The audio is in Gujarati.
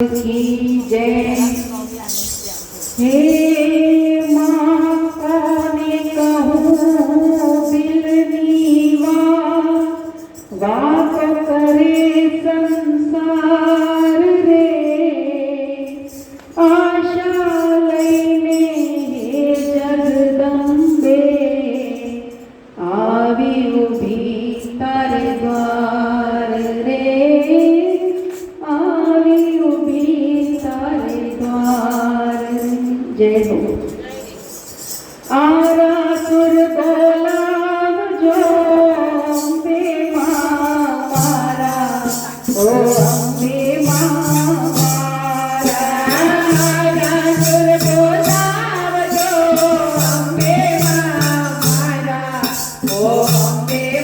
જય હે Oh.